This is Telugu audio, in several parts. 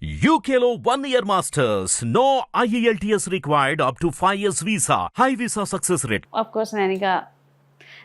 One year masters. No E IELTS required up to 5 years visa. High visa success rate. Of course నేను ఇక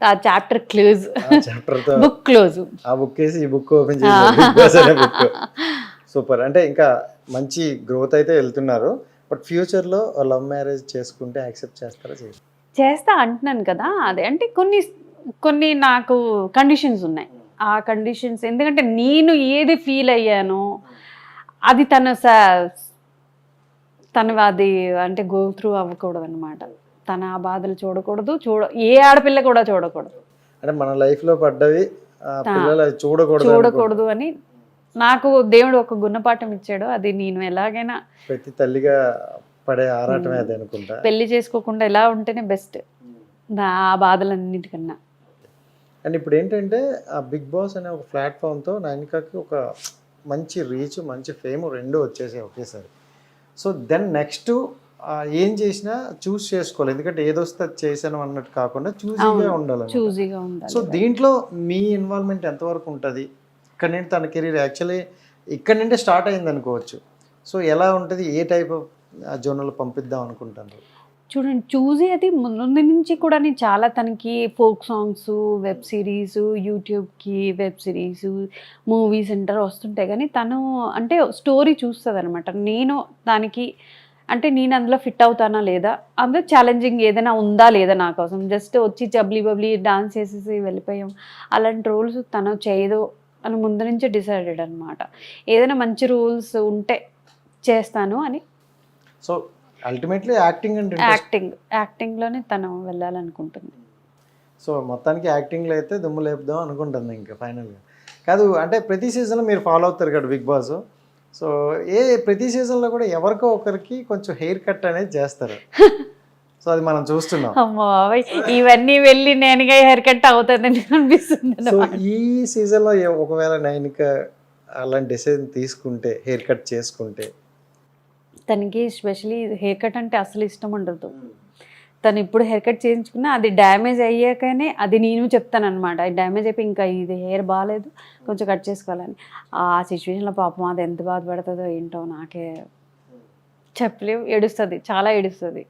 ఆ చాప్టర్ క్లోజ్ చాప్టర్తో బుక్ క్లోజ్ ఆ బుక్ వేసి ఈ బుక్ ఓపెన్ చేసి బుక్ సూపర్ అంటే ఇంకా మంచి గ్రోత్ అయితే వెళ్తున్నారు. బట్ ఫ్యూచర్లో లవ్ మ్యారేజ్ చేసుకుంటే యాక్సెప్ట్ చేస్తారా చేస్తా అంటున్నాను కదా. అదే అంటే కొన్ని కొన్ని నాకు కండిషన్స్ ఉన్నాయి. ఆ కండిషన్స్ ఎందుకంటే నేను ఏది ఫీల్ అయ్యానో అది తన స- తను అది అంటే గో త్రూ అవ్వకూడదు అనమాట తన ఆ బాధలు చూడకూడదు చూడ ఏ ఆడపిల్ల కూడా చూడకూడదు. అంటే మన లైఫ్లో పడ్డవి చూడకూడదు చూడకూడదు అని నాకు దేవుడు ఒక గుణపాఠం ఇచ్చాడు. అది నేను ఎలాగైనా. ప్రతి తల్లిగా పడే ఆరాటమే అది అనుకుంటా. పెళ్ళి చేసుకోకుండా ఎలా ఉంటేనే బెస్ట్ ఆ బాధలన్నిటికన్నా. అండ్ ఇప్పుడు ఏంటంటే ఆ బిగ్ బాస్ అనే ఒక ప్లాట్ఫామ్తో నైనికాకి ఒక మంచి రీచ్ మంచి ఫేమ్ రెండు వచ్చేసాయి ఒకేసారి. సో దెన్ నెక్స్ట్ ఏం చేసినా చూస్ చేసుకోవాలి. ఎందుకంటే ఏదొస్తే అది చేశాను అన్నట్టు కాకుండా చూసీగా ఉండాలి సో దీంట్లో మీ ఇన్వాల్వ్మెంట్ ఎంతవరకు ఉంటుంది? ఇక్కడ నుండి తన కెరీర్ యాక్చువల్లీ ఇక్కడ నుండే స్టార్ట్ అయింది అనుకోవచ్చు సో ఎలా ఉంటుంది? ఏ టైప్ ఆఫ్ జోనల్ పంపిద్దాం అనుకుంటాను చూడండి చూసి అది ముందు నుంచి కూడా నేను చాలా తనకి ఫోక్ సాంగ్స్ వెబ్ సిరీస్ యూట్యూబ్కి వెబ్ సిరీస్ మూవీ సెంటర్ వస్తుంటాయి. కానీ తను అంటే స్టోరీ చూస్తుంది అనమాట నేను దానికి అంటే నేను అందులో ఫిట్ అవుతానా లేదా? అందులో ఛాలెంజింగ్ ఏదైనా ఉందా లేదా నా కోసం? జస్ట్ వచ్చి జబ్లీ బబ్లీ డాన్స్ చేసేసి వెళ్ళిపోయాం. అలాంటి రోల్స్ తను చేయదు అని ముందు నుంచే డిసైడెడ్ అనమాట ఏదైనా మంచి రూల్స్ ఉంటే చేస్తాను అని. So ultimately acting interest. Acting యాక్టింగ్లోనే తను వెళ్ళాలనుకుంటుంది. సో మొత్తానికి యాక్టింగ్లో అయితే దుమ్ము లేపుదాం అనుకుంటుంది ఇంకా ఫైనల్గా కాదు అంటే ప్రతి సీజన్లో మీరు ఫాలో అవుతారు కదా బిగ్ బాస్ సో ఏ ప్రతి సీజన్లో కూడా ఎవరికో ఒకరికి కొంచెం హెయిర్ కట్ అనేది చేస్తారు. సో అది మనం చూస్తున్నాం. ఇవన్నీ వెళ్ళి నేనుగా హెయిర్ కట్ అవుతుందని అనిపిస్తుంది సో. ఈ సీజన్లో ఒకవేళ నైనిక అలాంటి డిసిజన్ తీసుకుంటే హెయిర్ కట్ చేసుకుంటే తనకి స్పెషలీ హెయిర్ కట్ అంటే అసలు ఇష్టం ఉండదు. తను ఇప్పుడు హెయిర్ కట్ చేయించుకున్నా అది డ్యామేజ్ అయ్యాకనే అది నేను చెప్తాను అనమాట అది డ్యామేజ్ అయిపోయి ఇంకా ఇది హెయిర్ బాగాలేదు కొంచెం కట్ చేసుకోవాలని. ఆ సిచ్యువేషన్లో పాపం అది ఎంత బాధపడుతుందో ఏంటో నాకే చెప్పలేవు ఏడుస్తుంది చాలా ఏడుస్తుంది.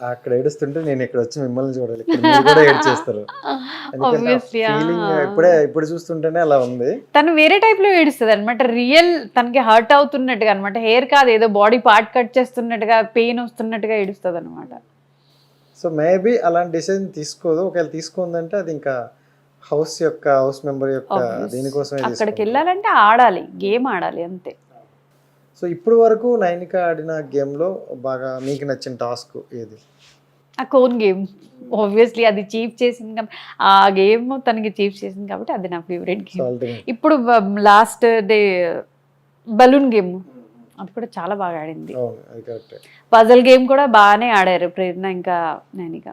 అక్కడ ఏడుస్తుంటే నేను ఇక్కడ వచ్చి మిమ్మల్ని చూడాలి. కూడా ఏడ్చేస్తారు. ఇప్పుడే ఇప్పుడు చూస్తుంటేనే అలా ఉంది. తను వేరే టైప్లో ఏడుస్తుంది అనమాట రియల్ తనకి హర్ట్ అవుతున్నట్టుగా అనమాట హెయిర్ కాదు ఏదో బాడీ పార్ట్ కట్ చేస్తున్నట్టుగా పెయిన్ వస్తున్నట్టుగా ఏడుస్తుంది అనమాట సో మేబీ అలాంటి డిసిజన్ తీసుకోదు. ఒకవేళ తీసుకుందంటే అది ఇంకా హౌస్ యొక్క హౌస్ మెంబర్ యొక్క దీనికోసమే అక్కడికి. వెళ్ళాలంటే ఆడాలి. గేమ్ ఆడాలి అంతే. సో ఇప్పుడు వరకు నైనిక ఆడిన గేమ్లో బాగా మీకు నచ్చిన టాస్క్ ఏది? ఆ కోన్ గేమ్. ఆబ్వియస్లీ అది చీఫ్ చేసింది కాబట్టి ఆ గేమ్ తనకి చీఫ్ చేసింది కాబట్టి అది నా ఫేవరెట్ గేమ్. ఇప్పుడు లాస్ట్ డే బలూన్ గేమ్. అది కూడా చాలా బాగా ఆడింది. పజల్ గేమ్ కూడా బాగానే ఆడారు ప్రేరణ ఇంకా నేనిక.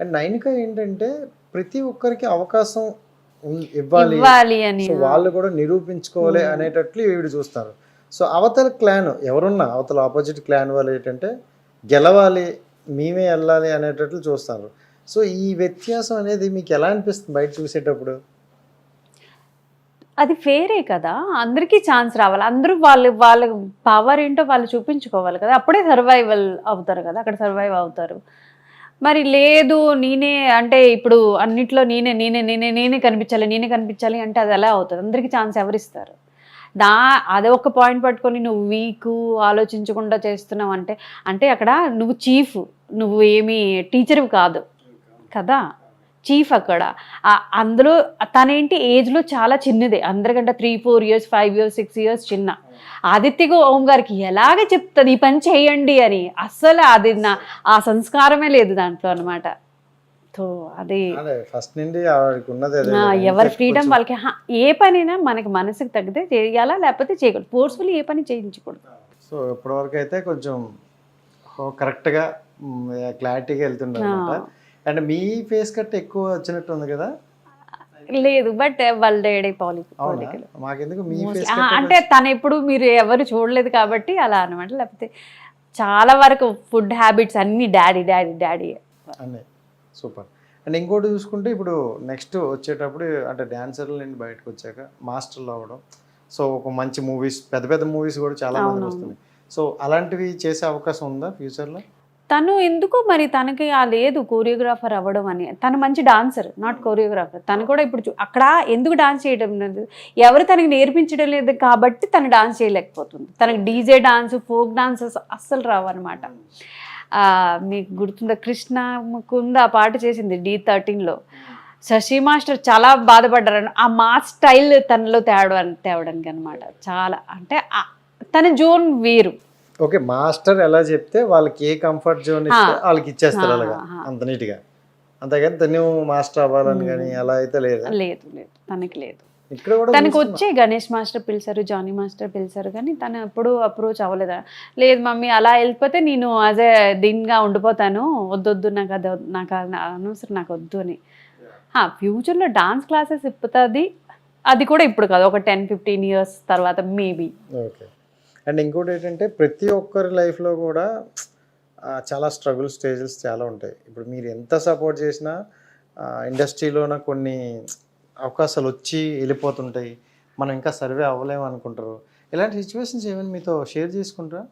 అండ్ నైనిక ఏంటంటే ప్రతి ఒక్కరికి అవకాశం ఇవ్వాలి. అని వాళ్ళు కూడా నిరూపించుకోవాలి అనేటట్లు వీడు చూస్తారు. సో అవతల క్లాన్ ఎవరున్నా అవతల ఆపోజిట్ క్లాన్ వాళ్ళు ఏంటంటే గెలవాలి మేమే వెళ్ళాలి అనేటట్లు చూస్తారు. సో ఈ వ్యత్యాసం అనేది మీకు ఎలా అనిపిస్తుంది బయట చూసేటప్పుడు? అది ఫేరే కదా? అందరికీ ఛాన్స్ రావాలి. అందరూ వాళ్ళు వాళ్ళ పవర్ ఏంటో వాళ్ళు చూపించుకోవాలి కదా. అప్పుడే సర్వైవల్ అవుతారు కదా అక్కడ సర్వైవ్ అవుతారు. మరి లేదు నేనే అంటే ఇప్పుడు అన్నిట్లో నేనే నేనే నేనే నేనే కనిపించాలి నేనే కనిపించాలి అంటే అది ఎలా అవుతుంది? అందరికీ ఛాన్స్ ఎవరిస్తారు? దా అదే ఒక పాయింట్ పట్టుకొని నువ్వు వీక్ ఆలోచించకుండా చేస్తున్నావు అంటే అంటే అక్కడ నువ్వు చీఫ్ నువ్వు ఏమీ టీచర్ కాదు. కదా? చీఫ్ అక్కడ. అందులో తనేంటి ఏజ్లో చాలా చిన్నదే. అందరికంటే three four years five years six years చిన్న. ఆదిత్య ఓం గారికి ఎలాగ చెప్తుంది ఈ పని చేయండి అని. అస్సలు అది నా ఆ సంస్కారమే లేదు దాంట్లో అనమాట సో అది ఫస్ట్ నుండి ఉన్నది. ఎవరి ఫ్రీడమ్ వాళ్ళకి ఏ పనైనా మనకి మనసుకు తగ్గితే చేయాలా లేకపోతే చేయకూడదు. ఫోర్స్ఫుల్లీ ఏ పని చేయించకూడదు. సో ఇప్పటివరకు అయితే కొంచెం కరెక్ట్గా క్లారిటీగా వెళ్తుండే అనమాట అండ్ మీ ఫేస్ కట్ ఎక్కువ వచ్చినట్టు ఉంది కదా? లేదు బట్ వాళ్ళ డాడీ పొలిటికల్ అంటే తను ఎప్పుడు మీరు ఎవరు చూడలేదు కాబట్టి అలా అనమాట లేకపోతే చాలా వరకు ఫుడ్ హ్యాబిట్స్ అన్ని daddy daddy daddy. Super. And ఇంకోటి చూసుకుంటే ఇప్పుడు నెక్స్ట్ వచ్చేటప్పుడు అంటే డాన్సర్ల నుండి బయటకు వచ్చాక మాస్టర్లు అవ్వడం. సో ఒక మంచి మూవీస్ పెద్ద పెద్ద మూవీస్ కూడా చాలా మంది. వస్తున్నాయి. సో అలాంటివి చేసే అవకాశం ఉందా ఫ్యూచర్లో? తను ఎందుకు మరి తనకి ఆ లేదు కోరియోగ్రాఫర్ అవ్వడం అని? తను మంచి డాన్సర్ నాట్ కోరియోగ్రాఫర్. తను కూడా ఇప్పుడు అక్కడ ఎందుకు డాన్స్ చేయడం లేదు? ఎవరు తనకి నేర్పించడం లేదు కాబట్టి తను డాన్స్ చేయలేకపోతుంది. తనకి డీజే డాన్స్ ఫోక్ డాన్సెస్ అస్సలు రావు అనమాట మీకు గుర్తుందా? కృష్ణ ముకుంద ఆ పాట చేసింది డి థర్టీన్లో శశి మాస్టర్ చాలా బాధపడ్డారు ఆ మా స్టైల్ తనలో తేవడం తేవడానికి అనమాట చాలా అంటే తన జోన్ వేరు. ఓకే మాస్టర్ ఎలా చెప్తే వాళ్ళకి ఏ కంఫర్ట్ జోన్ ఇస్తే. వాళ్ళకి ఇచ్చేస్తారు అలాగా. అంత నీట్గా అంతేగాని తను మాస్టర్ అవ్వాలని కానీ అలా అయితే లేదు. లేదు లేదు. తనకి లేదు. తనకు. వచ్చే గణేష్ మాస్టర్ పిలిచారు జానీ మాస్టర్ పిలిచారు కానీ తను ఎప్పుడు అప్రోచ్ అవ్వలేదు? లేదు మమ్మీ అలా వెళ్ళిపోతే నేను ఏ దీనిగా ఉండిపోతాను వద్దొద్దు నాకు అది నాకు అది అనవసరం నాకు వద్దు అని. ఫ్యూచర్లో డాన్స్ క్లాసెస్ ఇప్పుతుంది? అది కూడా ఇప్పుడు కాదు ఒక టెన్ ఫిఫ్టీన్ ఇయర్స్ తర్వాత మేబీ ఓకే. అండ్ ఇంకోటి ఏంటంటే ప్రతి ఒక్కరి లైఫ్లో కూడా చాలా స్ట్రగుల్ స్టేజెస్ చాలా ఉంటాయి. ఇప్పుడు మీరు ఎంత సపోర్ట్ చేసినా ఇండస్ట్రీలోన కొన్ని అవకాశాలు వచ్చి వెళ్ళిపోతుంటాయి. మనం ఇంకా సర్వే అవ్వలేము అనుకుంటారు. ఇలాంటి సిచ్యువేషన్స్ ఏమైనా మీతో షేర్ చేసుకుంటారా?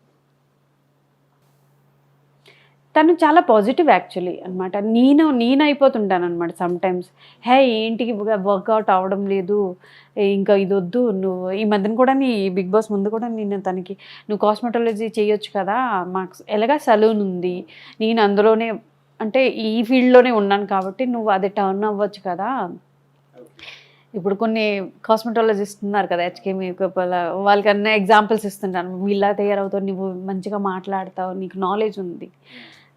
తను చాలా పాజిటివ్ యాక్చువల్లీ అనమాట నేను నేను అయిపోతుంటాను అనమాట సమ్టైమ్స్. హే ఏంటికి వర్కౌట్ అవ్వడం లేదు. ఇంకా ఇది వద్దు. నువ్వు ఈ మధ్యన కూడా నీ బిగ్ బాస్ ముందు కూడా నేను తనకి నువ్వు కాస్మెటాలజీ చేయొచ్చు కదా మాకు ఎలాగా సలూన్ ఉంది. నేను అందులోనే అంటే ఈ ఫీల్డ్లోనే ఉన్నాను కాబట్టి నువ్వు అది టర్న్ అవ్వచ్చు కదా. ఇప్పుడు కొన్ని కాస్మెటాలజిస్ట్ ఉన్నారు కదా హెచ్కే మేకప్ అలా వాళ్ళకన్నా ఎగ్జాంపుల్స్ ఇస్తుంటాను. ఇలా తయారవుతావు నువ్వు మంచిగా మాట్లాడతావు నీకు నాలెడ్జ్ ఉంది.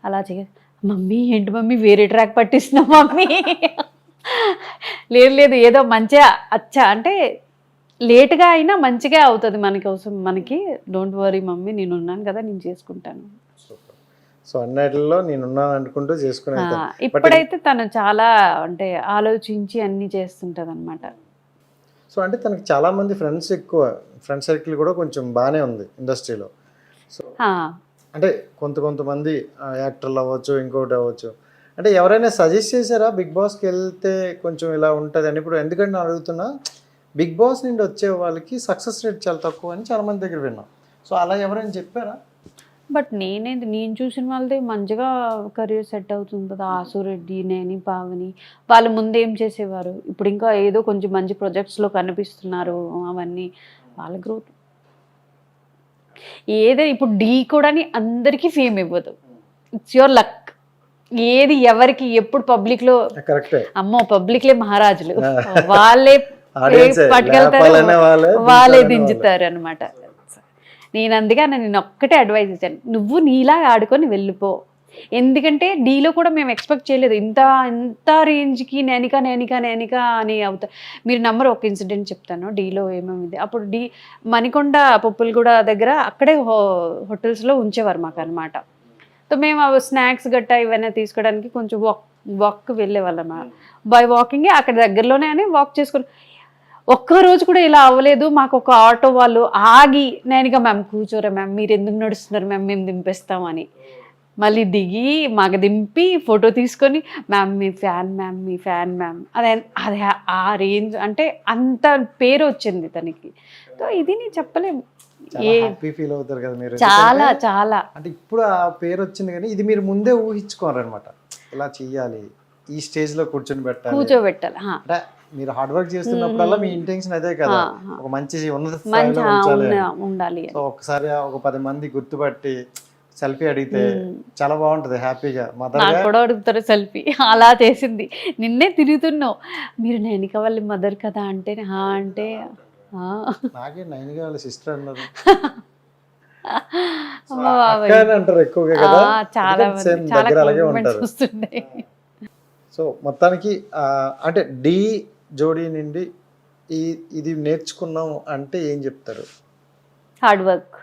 అలా చేయ మమ్మీ ఏంటి మమ్మీ వేరే ట్రాక్ పట్టిస్తున్నావు మమ్మీ? లేదు లేదు ఏదో మంచిగా అచ్చా అంటే లేట్గా అయినా మంచిగా అవుతుంది మనకి అవసరం. మనకి డోంట్ వరీ మమ్మీ నేను ఉన్నాను కదా నేను చేసుకుంటాను. సో అన్నిటిలో నేను ఉన్నాను అనుకుంటూ చేసుకునే ఇప్పుడైతే తను చాలా అంటే ఆలోచించి అన్ని చేస్తుంటది అనమాట సో అంటే తనకి చాలా మంది ఫ్రెండ్స్ ఎక్కువ ఫ్రెండ్ సర్కిల్ కూడా కొంచెం బాగానే ఉంది ఇండస్ట్రీలో. సో అంటే కొంత కొంతమంది యాక్టర్లు అవ్వచ్చు ఇంకోటి అవ్వచ్చు. అంటే ఎవరైనా సజెస్ట్ చేశారా బిగ్ బాస్కి వెళ్తే కొంచెం ఇలా ఉంటుంది అని? ఇప్పుడు ఎందుకంటే నేను అడుగుతున్నా బిగ్ బాస్ నుండి వచ్చే వాళ్ళకి సక్సెస్ రేట్ చాలా తక్కువ అని చాలా మంది దగ్గర విన్నాం. సో అలా ఎవరైనా చెప్పారా? బట్ నేనే నేను చూసిన వాళ్ళది మంచిగా కెరీర్ సెట్ అవుతుంది కదా ఆసురెడ్డి నేని పావని వాళ్ళు ముందు ఏం చేసేవారు? ఇప్పుడు ఇంకా ఏదో కొంచెం మంచి projects లో కనిపిస్తున్నారు అవన్నీ. వాళ్ళ గ్రోత్ ఏదో ఇప్పుడు డీ కూడా అందరికీ ఫేమ్ ఇవ్వదు. ఇట్స్ యువర్ లక్ ఏది ఎవరికి ఎప్పుడు public లో కరెక్టే అమ్మో పబ్లిక్లే మహారాజులు. వాళ్ళే పట్టుకెళ్తారు వాళ్ళే, దించుతారు అనమాట నేను అందుకే నేను ఒక్కటే అడ్వైజ్ ఇచ్చాను. నువ్వు నీలా ఆడుకొని వెళ్ళిపో. ఎందుకంటే డీలో కూడా మేము ఎక్స్పెక్ట్ చేయలేదు. ఇంత ఇంత రేంజ్కి నేనిక నేనిక నేనిక అని అవుతా. మీరు నమ్మరు ఒక ఇన్సిడెంట్ చెప్తాను. డీలో ఏమేమి అప్పుడు డీ మణికొండ పప్పులగూడ దగ్గర అక్కడే హో హోటల్స్లో ఉంచేవారు మాకు అనమాట సో మేము అవి స్నాక్స్ గట్టా ఇవన్నీ తీసుకోవడానికి కొంచెం వాక్ వాక్ వెళ్ళేవాళ్ళం బై వాకింగ్ అక్కడ దగ్గరలోనే అని వాక్ చేసుకుని ఒక్క రోజు కూడా ఇలా అవ్వలేదు. మాకు ఒక ఆటో వాళ్ళు ఆగి నేను ఇక మ్యామ్ కూర్చోరా మ్యామ్ మీరు ఎందుకు నడుస్తున్నారు మ్యామ్ మేము దింపేస్తాం అని. మళ్ళీ దిగి మాకు దింపి ఫోటో తీసుకొని మ్యామ్ మీ ఫ్యాన్ మ్యామ్ మీ ఫ్యాన్ మ్యామ్. అదే అదే ఆ రేంజ్ అంటే అంత పేరు వచ్చింది తనకి. సో ఇది నేను చెప్పలేము ఫీల్ అవుతారు కదా మీరు. చాలా చాలా. అంటే ఇప్పుడు ఆ పేరు వచ్చింది కానీ ఇది మీరు ముందే ఊహించుకోరనమాట ఇలా చెయ్యాలి. ఈ స్టేజ్లో కూర్చొని పెట్టాలి. కూర్చోబెట్టాలి మీరు హార్డ్ వర్క్ చేస్తున్నప్పుడల్లా మీ ఇంటెన్షన్ అదే కదా. ఒక మంచి ఉన్నత స్థాయిలో ఉండాలి. సో ఒకసారి ఒక పది మంది గుర్తుపట్టి సెల్ఫీ అడిగితే మ్మ్. చాలా బాగుంటది హ్యాపీగా. మదర్ కూడా అడుగుతారు సెల్ఫీ. అలా చేసింది. నిన్నే తిరుగుతున్నావు. మీరు నేను వాళ్ళ మదర్ కదా అంటే హా అంటే. నాకే నైన్ కావాలి సిస్టర్ అన్నారు. అంటారు ఎక్కువగా కదా. చాలా దగ్గర అలాగే ఉంటారు. సో మొత్తానికి అంటే డి జోడీ నుండి ఈ ఇది నేర్చుకున్నాం అంటే ఏం చెప్తారు? హార్డ్ వర్క్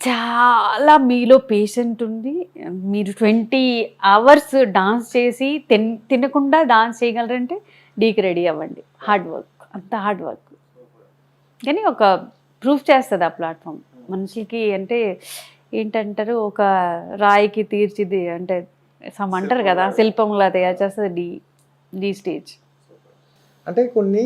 చాలా మీలో పేషెంట్ ఉంది మీరు ట్వంటీ అవర్స్ డాన్స్ చేసి తిన్ తినకుండా డాన్స్ చేయగలరంటే డీకి రెడీ అవ్వండి. హార్డ్ వర్క్ అంత హార్డ్ వర్క్ కానీ ఒక ప్రూఫ్ చేస్తుంది ఆ ప్లాట్ఫామ్ మనుషులకి అంటే ఏంటంటారు ఒక రాయికి తీర్చిది అంటే సమ్ అంటారు కదా శిల్పంలా తయారు చేస్తుంది డీ డీ స్టేజ్. అంటే కొన్ని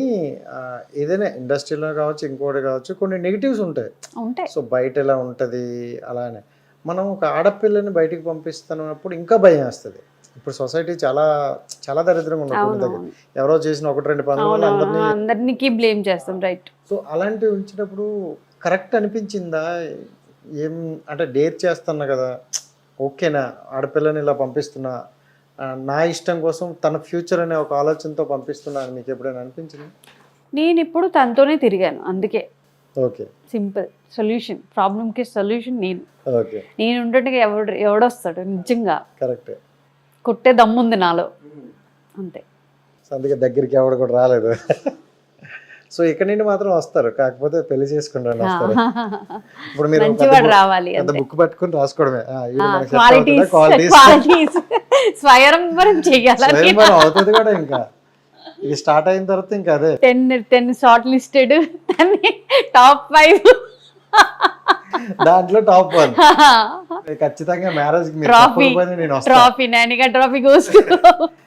ఏదైనా ఇండస్ట్రీలో కావచ్చు ఇంకోటి కావచ్చు కొన్ని నెగిటివ్స్ ఉంటాయి. ఉంటాయి. సో బయట ఎలా ఉంటుంది అలానే. మనం ఒక ఆడపిల్లని బయటికి పంపిస్తున్నప్పుడు ఇంకా భయం వేస్తుంది. ఇప్పుడు సొసైటీ చాలా చాలా దరిద్రంగా అవునవును. ఎవరో చేసిన ఒకటి రెండు పనుల అందరినీ బ్లేమ్ చేస్తాం రైట్ సో అలాంటివి ఉంచినప్పుడు కరెక్ట్ అనిపించిందా? ఏం అంటే డేర్ చేస్తున్నా కదా ఓకేనా ఆడపిల్లని ఇలా పంపిస్తున్నా నా ఇష్టం కోసం తన ఫ్యూచర్ అనే ఒక ఆలోచనతో పంపిస్తున్నా అని మీకు ఎప్పుడైనా అనిపించింది? నేను ఇప్పుడు తనతోనే తిరిగాను అందుకే. ఓకే. సింపుల్. సొల్యూషన్. ప్రాబ్లంకి సొల్యూషన్ నేను. ఓకే. నేను ఉంటుండగా ఎవడు ఎవడొస్తాడు నిజంగా. కరెక్ట్. కొట్టే దమ్ముంది నాలో. అంతే. అందుకే దగ్గరికి ఎవడు కూడా రాలేదు. సో ఇక్కడ నుండి మాత్రం వస్తారు. కాకపోతే పెళ్ళి చేసుకుంటాను వస్తారు. ఇప్పుడు మీరు రావాలి అంతే. బుక్ పట్టుకుని రాసుకోవడమే. క్వాలిటీస్ అవుతుందా? స్వయంవరం కూడా ఇంకా. ఇది స్టార్ట్ అయిన తర్వాత ఇంకా అదే. Ten ten shortlisted top five దాంట్లో టాప్ వన్ ఖచ్చితంగా మ్యారేజ్ ట్రాఫీ నేను ట్రాఫీ నానిగా ట్రాఫీ